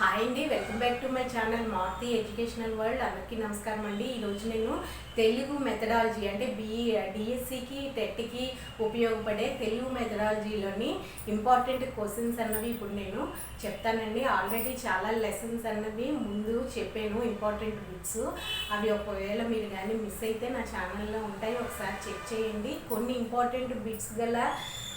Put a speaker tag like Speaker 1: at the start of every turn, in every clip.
Speaker 1: Hi అండి welcome back to my channel Maruti educational world అందరికీ నమస్కారం అండి. ఈరోజు నేను తెలుగు మెథడాలజీ అంటే బిఈ డిఎస్సికి టెట్కి ఉపయోగపడే తెలుగు మెథడాలజీలోని ఇంపార్టెంట్ క్వశ్చన్స్ అన్నవి ఇప్పుడు నేను చెప్తానండి. ఆల్రెడీ చాలా లెసన్స్ అన్నవి ముందు చెప్పాను ఇంపార్టెంట్ బుక్స్ అవి ఒకవేళ మీరు కానీ మిస్ అయితే నా ఛానల్లో ఉంటాయి. ఒకసారి చెక్ చేయండి. కొన్ని ఇంపార్టెంట్ బిట్స్ గల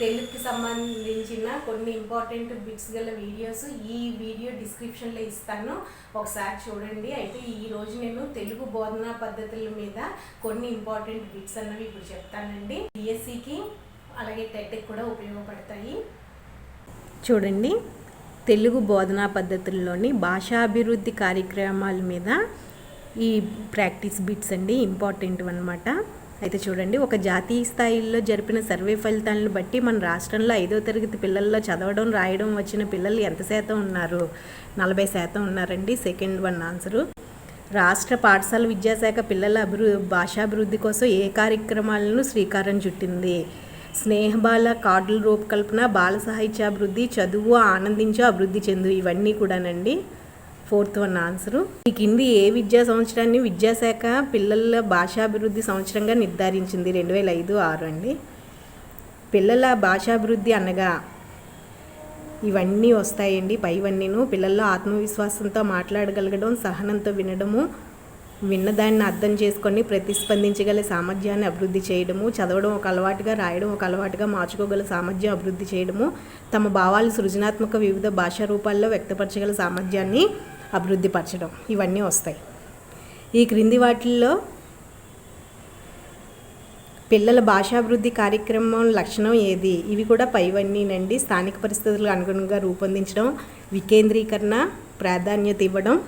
Speaker 1: తెలుగుకి సంబంధించిన కొన్ని ఇంపార్టెంట్ బిట్స్ గల వీడియోస్ ఈ వీడియో డిస్క్రిప్షన్లో ఇస్తాను. ఒకసారి చూడండి. అయితే ఈ రోజు నేను తెలుగు బోధనా పద్ధతుల మీద కొన్ని ఇంపార్టెంట్ బిట్స్ అన్నవి ఇప్పుడు చెప్తానండి. బిఎస్సికి అలాగే టెట్కి కూడా ఉపయోగపడతాయి. చూడండి. తెలుగు బోధనా పద్ధతుల్లోని భాషాభివృద్ధి కార్యక్రమాల మీద ఈ ప్రాక్టీస్ బిట్స్ అండి ఇంపార్టెంట్ అనమాట అయితే చూడండి ఒక జాతీయ స్థాయిలో జరిపిన సర్వే ఫలితాలను బట్టి మన రాష్ట్రంలో ఐదో తరగతి పిల్లల్లో చదవడం రాయడం వచ్చిన పిల్లలు ఎంత శాతం ఉన్నారు? నలభై శాతం ఉన్నారండి. Second one answer. రాష్ట్ర పాఠశాల విద్యాశాఖ పిల్లల అభివృ భాషాభివృద్ధి కోసం ఏ కార్యక్రమాలను శ్రీకారం చుట్టింది? స్నేహబాల కార్డుల రూపకల్పన బాల సాహిత్యాభివృద్ధి చదువు ఆనందించు అభివృద్ధి చెందు ఇవన్నీ కూడానండి. Fourth one answer. ఈ కింది ఏ విద్యా సంవత్సరాన్ని విద్యాశాఖ పిల్లల భాషాభివృద్ధి సంవత్సరంగా నిర్ధారించింది? రెండు వేల ఐదు ఆరు అండి. పిల్లల భాషాభివృద్ధి అనగా ఇవన్నీ వస్తాయండి. పైవన్నీను పిల్లల్లో ఆత్మవిశ్వాసంతో మాట్లాడగలగడం సహనంతో వినడము విన్నదాన్ని అర్థం చేసుకొని ప్రతిస్పందించగల సామర్థ్యాన్ని అభివృద్ధి చేయడము చదవడం ఒక అలవాటుగా రాయడం ఒక అలవాటుగా మార్చుకోగల సామర్థ్యం అభివృద్ధి చేయడము తమ భావాలు సృజనాత్మక వివిధ భాషా రూపాల్లో వ్యక్తపరచగల సామర్థ్యాన్ని అభివృద్ధి పరచడం. ఇవన్నీ వస్తాయి. ఈ క్రింది వాటిల్లో పిల్లల భాషాభివృద్ధి కార్యక్రమం లక్షణం ఏది? ఇవి కూడా పైవన్నీనండి. స్థానిక పరిస్థితులకు అనుగుణంగా రూపొందించడం వికేంద్రీకరణ ప్రాధాన్యత ఇవ్వడం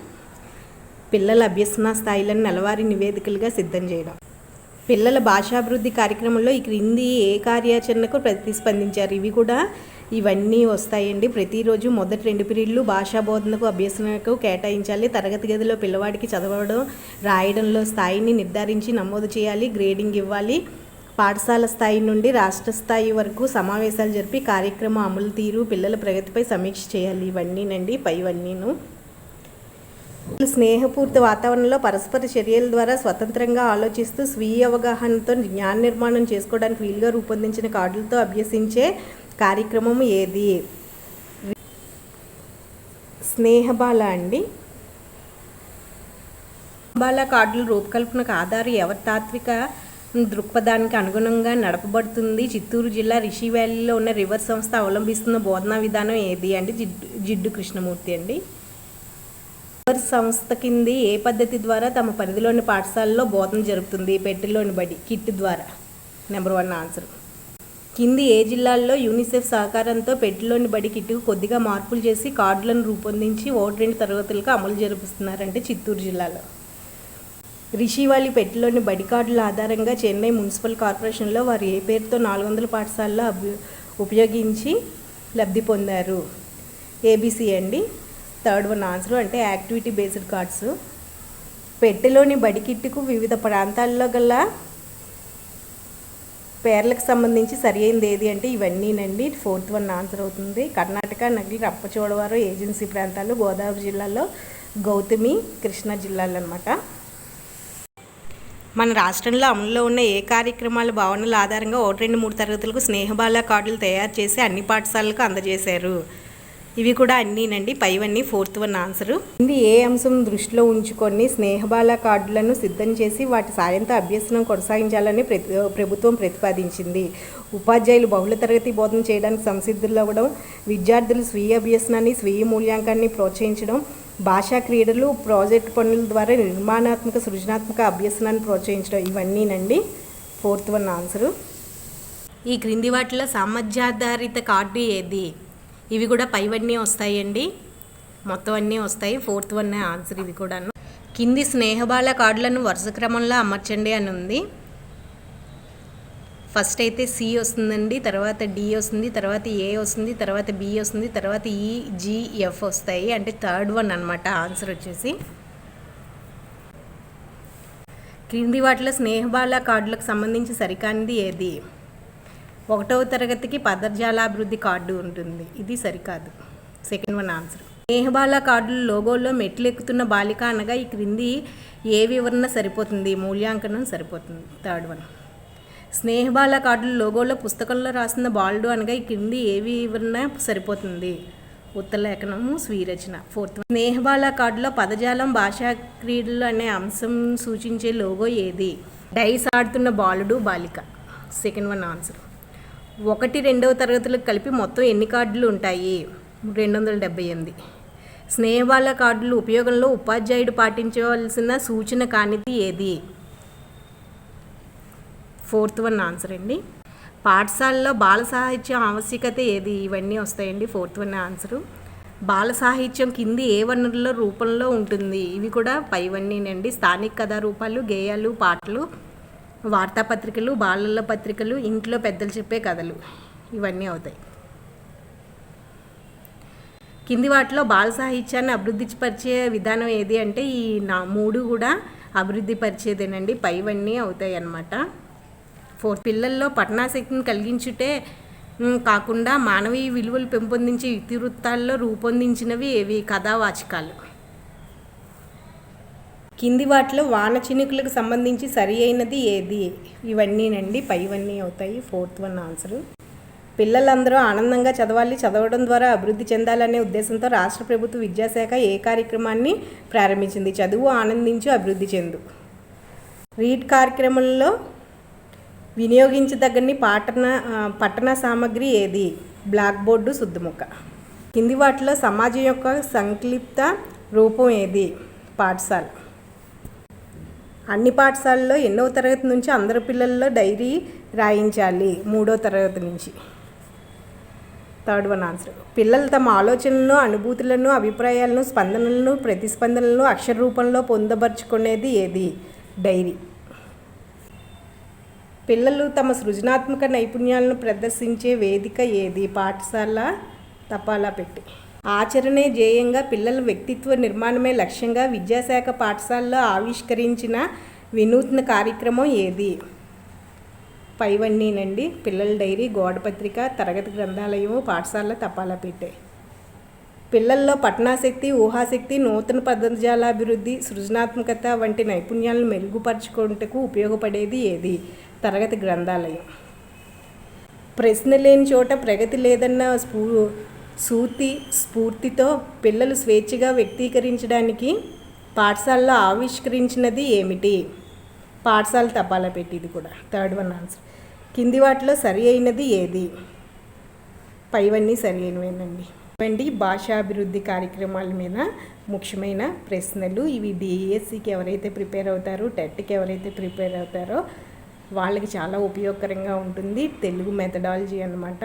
Speaker 1: పిల్లల అభ్యసన స్థాయిలను నెలవారీ నివేదికలుగా సిద్ధం చేయడం. పిల్లల భాషాభివృద్ధి కార్యక్రమంలో ఈ క్రింది ఏ కార్యాచరణకు ప్రతిస్పందించారు? ఇవి కూడా ఇవన్నీ వస్తాయండి. ప్రతిరోజు మొదటి రెండు పీరియడ్లు భాషా బోధనకు అభ్యసనకు కేటాయించాలి. తరగతి గదిలో పిల్లవాడికి చదవడం రాయడంలో స్థాయిని నిర్ధారించి నమోదు చేయాలి. గ్రేడింగ్ ఇవ్వాలి. పాఠశాల స్థాయి నుండి రాష్ట్ర స్థాయి వరకు సమావేశాలు జరిపి కార్యక్రమ అమలు తీరు పిల్లల ప్రగతిపై సమీక్ష చేయాలి. ఇవన్నీనండి. పైవన్నీను స్నేహపూర్తి వాతావరణంలో పరస్పర చర్యల ద్వారా స్వతంత్రంగా ఆలోచిస్తూ స్వీయ అవగాహనతో జ్ఞాన నిర్మాణం చేసుకోవడానికి వీలుగా రూపొందించిన కార్డులతో అభ్యసించే కార్యక్రమం ఏది? స్నేహబాల అండి. బాల కార్డుల రూపకల్పనకు ఆధారం ఎవరి తాత్విక దృక్పథానికి అనుగుణంగా నడపబడుతుంది? చిత్తూరు జిల్లా రిషి వ్యాలీలో ఉన్న రివర్ సంస్థ అవలంబిస్తున్న బోధనా విధానం ఏది అంటే జిడ్డు జిడ్డు కృష్ణమూర్తి అండి. రివర్ సంస్థ కింది ఏ పద్ధతి ద్వారా తమ పరిధిలోని పాఠశాలలో బోధన జరుగుతుంది? పెట్టెలోని బడి కిట్ ద్వారా. Number one answer. కింది ఏ జిల్లాల్లో యూనిసెఫ్ సహకారంతో పెట్టెలోని బడి కిట్టుకు కొద్దిగా మార్పులు చేసి కార్డులను రూపొందించి ఓటు రెండు తరగతులకు అమలు జరుపుతున్నారంటే చిత్తూరు జిల్లాలో. రిషివాలి పెట్టెలోని బడి కార్డుల ఆధారంగా చెన్నై మున్సిపల్ కార్పొరేషన్లో వారు ఏ పేరుతో నాలుగు వందల పాఠశాలలో అభి ఉపయోగించి లబ్ధి పొందారు? ఏబీసీ అండి. థర్డ్ వన్ ఆన్సర్ అంటే యాక్టివిటీ బేస్డ్ కార్డ్స్. పెట్టెలోని బడి కిట్టుకు వివిధ ప్రాంతాల్లో గల పేర్లకు సంబంధించి సరి అయింది ఏది అంటే ఇవన్నీనండి. ఫోర్త్ వన్ ఆన్సర్ అవుతుంది. కర్ణాటక నగిలి రప్పచోడవరం ఏజెన్సీ ప్రాంతాలు గోదావరి జిల్లాలో గౌతమి కృష్ణా జిల్లాలు అనమాట మన రాష్ట్రంలో అమలులో ఉన్న ఏ కార్యక్రమాల భావనల ఆధారంగా ఒకటి రెండు మూడు తరగతులకు స్నేహబాల కార్డులు తయారు చేసి అన్ని పాఠశాలలకు అందజేశారు. ఇవి కూడా అన్నీనండి పైవన్నీ ఫోర్త్ వన్ ఆన్సరు ఇది ఏ అంశం దృష్టిలో ఉంచుకొని స్నేహబాల కార్డులను సిద్ధం చేసి వాటి సాయంతో అభ్యసనం కొనసాగించాలని ప్రభుత్వం ప్రతిపాదించింది. ఉపాధ్యాయులు బహుళ తరగతి బోధన చేయడానికి సంసిద్ధులు అవ్వడం విద్యార్థులు స్వీయ అభ్యసనాన్ని స్వీయ మూల్యాంకాన్ని ప్రోత్సహించడం భాషా క్రీడలు ప్రాజెక్ట్ పనుల ద్వారా నిర్మాణాత్మక సృజనాత్మక అభ్యసనాన్ని ప్రోత్సహించడం ఇవన్నీనండి. ఫోర్త్ వన్ ఆన్సరు ఈ క్రింది వాటిలో సామర్థ్యాధారిత కార్డు ఏది? ఇవి కూడా పైవన్నీ వస్తాయండి. మొత్తం అన్నీ వస్తాయి. ఫోర్త్ వన్ ఆన్సర్ ఇది కూడాను. కింది స్నేహబాల కార్డులను వరుస క్రమంలో అమర్చండి అని ఉంది. ఫస్ట్ అయితే సి వస్తుందండి తర్వాత డి వస్తుంది తర్వాత ఏ వస్తుంది తర్వాత బి వస్తుంది తర్వాత ఈ జిఎఫ్ వస్తాయి. అంటే థర్డ్ వన్ అనమాట ఆన్సర్ వచ్చేసి. క్రింది వాటిలో స్నేహబాల కార్డులకు సంబంధించి సరికానిది ఏది? ఒకటవ తరగతికి పదజాలాభివృద్ధి కార్డు ఉంటుంది. ఇది సరికాదు. Second one answer. స్నేహబాల కార్డుల లోగోలో మెట్లు ఎక్కుతున్న బాలిక అనగా ఈ క్రింది ఏ వివరణ సరిపోతుంది? మూల్యాంకనం సరిపోతుంది. Third one. స్నేహబాల కార్డుల లోగోలో పుస్తకంలో రాసిన బాలుడు అనగా ఈ క్రింది ఏ వివరణ సరిపోతుంది? ఉత్తరలేఖనము స్వీరచన ఫోర్త్ స్నేహబాల కార్డులో పదజాలం భాషా క్రీడలు అనే అంశం సూచించే లోగో ఏది? డైస్ ఆడుతున్న బాలుడు బాలిక. Second one answer. ఒకటి రెండవ తరగతులకు కలిపి మొత్తం ఎన్ని కార్డులు ఉంటాయి? రెండు వందల డెబ్బై ఎనిమిది. స్నేహబాల కార్డులు ఉపయోగంలో ఉపాధ్యాయుడు పాటించవలసిన సూచన కానిది ఏది? ఫోర్త్ వన్ ఆన్సర్ అండి. పాఠశాలలో బాల సాహిత్యం ఆవశ్యకత ఏది? ఇవన్నీ వస్తాయండి ఫోర్త్ వన్ ఆన్సరు. బాల సాహిత్యం కింది ఏ వనరుల రూపంలో ఉంటుంది? ఇవి కూడా పైవన్నీనండి. స్థానిక కథా రూపాలు గేయాలు పాటలు వార్తాపత్రికలు బాలల పత్రికలు ఇంట్లో పెద్దలు చెప్పే కథలు. ఇవన్నీ అవుతాయి. కింది వాటిలో బాల సాహిత్యాన్ని అభివృద్ధి పరిచే విధానం ఏది అంటే ఈ నా మూడు కూడా అభివృద్ధి పరిచేదేనండి. పైవన్నీ అవుతాయి అన్నమాట. ఫోర్ పిల్లల్లో పఠనాశక్తిని కలిగించుటే కాకుండా మానవీయ విలువలు పెంపొందించే ఇతివృత్తాల్లో రూపొందించినవి ఏవి? కథావాచకాలు. కింది వాటిలో వాన చినుకులకు సంబంధించి సరి అయినది ఏది? ఇవన్నీనండి పైవన్నీ అవుతాయి. Fourth one answer. పిల్లలందరూ ఆనందంగా చదవాలి. చదవడం ద్వారా అభివృద్ధి చెందాలనే ఉద్దేశంతో రాష్ట్ర ప్రభుత్వ విద్యాశాఖ ఏ కార్యక్రమాన్ని ప్రారంభించింది? చదువు ఆనందించు అభివృద్ధి చెందు. రీడ్ కార్యక్రమంలో వినియోగించదగ్గని పాటన పట్టణ సామాగ్రి ఏది? బ్లాక్ బోర్డు శుద్ధముఖ. కింది వాటిలో సమాజం యొక్క సంక్లిప్త రూపం ఏది? పాఠశాల. అన్ని పాఠశాలల్లో ఎన్నో తరగతి నుంచి అందరి పిల్లల్లో డైరీ రాయించాలి మూడో తరగతి నుంచి. Third one answer. పిల్లలు తమ ఆలోచనలను అనుభూతులను అభిప్రాయాలను స్పందనలను ప్రతిస్పందనలను అక్షర రూపంలో పొందపరుచుకునేది ఏది? డైరీ. పిల్లలు తమ సృజనాత్మక నైపుణ్యాలను ప్రదర్శించే వేదిక ఏది? పాఠశాల తపాలా పెట్టి. ఆచరణే ధ్యేయంగా పిల్లల వ్యక్తిత్వ నిర్మాణమే లక్ష్యంగా విద్యాశాఖ పాఠశాలలో ఆవిష్కరించిన వినూత్న కార్యక్రమం ఏది? పైవన్నీనండి. పిల్లల డైరీ గోడపత్రిక తరగతి గ్రంథాలయము పాఠశాల తపాలా పెట్టే పిల్లల్లో పట్టణాశక్తి ఊహాశక్తి నూతన పదజాలాభివృద్ధి సృజనాత్మకత వంటి నైపుణ్యాలను మెరుగుపరచుకుంటకు ఉపయోగపడేది ఏది? తరగతి గ్రంథాలయం. ప్రశ్న లేని చోట ప్రగతి లేదన్న స్ఫూ సూతి స్ఫూర్తితో పిల్లలు స్వేచ్ఛగా వ్యక్తీకరించడానికి పాఠశాలలో ఆవిష్కరించినది ఏమిటి? పాఠశాల తపాలా పెట్టిది కూడా. Third one answer. కింది వాటిలో సరి అయినది ఏది? పైవన్నీ సరి అయినవేనండి. ఇవ్వండి భాషాభివృద్ధి కార్యక్రమాల మీద ముఖ్యమైన ప్రశ్నలు. ఇవి డిఎస్సికి ఎవరైతే ప్రిపేర్ అవుతారో టెట్కి ఎవరైతే ప్రిపేర్ అవుతారో వాళ్ళకి చాలా ఉపయోగకరంగా ఉంటుంది. తెలుగు మెథడాలజీ అన్నమాట.